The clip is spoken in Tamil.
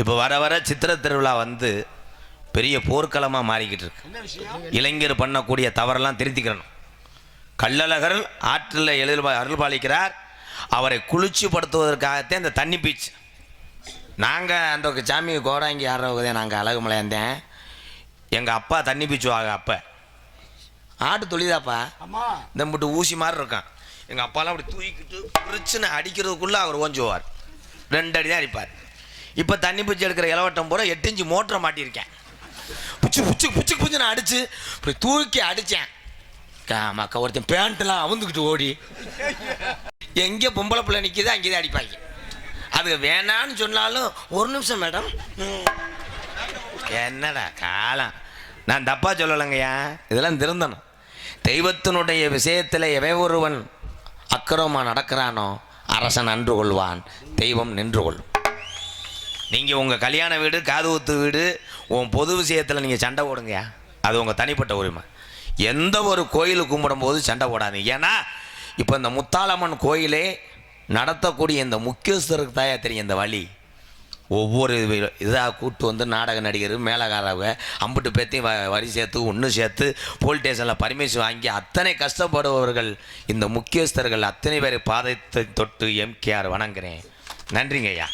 இப்போ வர வர சித்திரை திருவிழா வந்து பெரிய போர்க்களமாக மாறிக்கிட்டு இருக்கு. இளைஞர் பண்ணக்கூடிய தவறெல்லாம் திருத்திக்கிறணும். கள்ளழகர் ஆற்றில் எழுத அருள்பாலிக்கிறார் அவரை குளிர்ச்சி படுத்துவதற்காகத்தான் இந்த தண்ணி பீச் நாங்கள் அந்த சாமி கோடாங்கி ஆடுறவங்க நாங்கள் அழகுமலை இருந்தேன். எங்கள் அப்பா தண்ணி பீச்சு வாங்க அப்போ. ஆட்டு இந்த மட்டும் ஊசி மாதிரி இருக்கான். எங்கள் அப்பாலாம் அப்படி தூக்கிட்டு பிரிச்சுன்னு அடிக்கிறதுக்குள்ளே அவர் ஓஞ்சுவார். ரெண்டு அடி தான் அடிப்பார். இப்போ தண்ணி பிடிச்சி எடுக்கிற இலவட்டம் பூரா எட்டு இன்ச்சு மோட்டரை மாட்டியிருக்கேன். புச்சு புச்சு புச்சு புச்சு நான் அடிச்சு இப்படி தூக்கி அடித்தேன் மக்கா ஒருத்தன் பேண்ட்லாம் அவுந்துக்கிட்டு ஓடி. எங்கே பொம்பளை பிள்ளை நிற்கிதோ அங்கே தான் அடிப்பாங்க. அது வேணான்னு சொன்னாலும் ஒரு நிமிஷம் மேடம். என்னடா காலம். நான் தப்பா சொல்லலைங்கய்யா. இதெல்லாம் திருந்தணும். தெய்வத்தினுடைய விஷயத்தில் எவன் ஒருவன் அக்கிரமாக நடக்கிறானோ அரசன் அன்று கொள்வான். தெய்வம் நின்று கொள்ளும். நீங்கள் உங்கள் கல்யாண வீடு காது ஊத்து வீடு உன் பொது விஷயத்தில் நீங்கள் சண்டை போடுங்கய்யா. அது உங்கள் தனிப்பட்ட உரிமை. எந்த ஒரு கோயிலுக்கு கும்பிடும்போது சண்டை போடாது ஏன்னா இப்போ இந்த முத்தாளம்மன் கோயிலே நடத்தக்கூடிய இந்த முக்கியஸ்தருக்கு தாயா தெரியும் இந்த வழி. ஒவ்வொரு இதாக கூட்டு வந்து நாடக நடிகர் மேலகாரவங்க அம்புட்டு பேத்தையும் வ வரி சேர்த்து ஒன்று சேர்த்து போலீஸ் ஸ்டேஷனில் பர்மிஷன் வாங்கி அத்தனை கஷ்டப்படுபவர்கள் இந்த முக்கியஸ்தர்கள் அத்தனை பேரை பாதத்தை தொட்டு எம்கேஆர் வணங்குறேன். நன்றிங்க ஐயா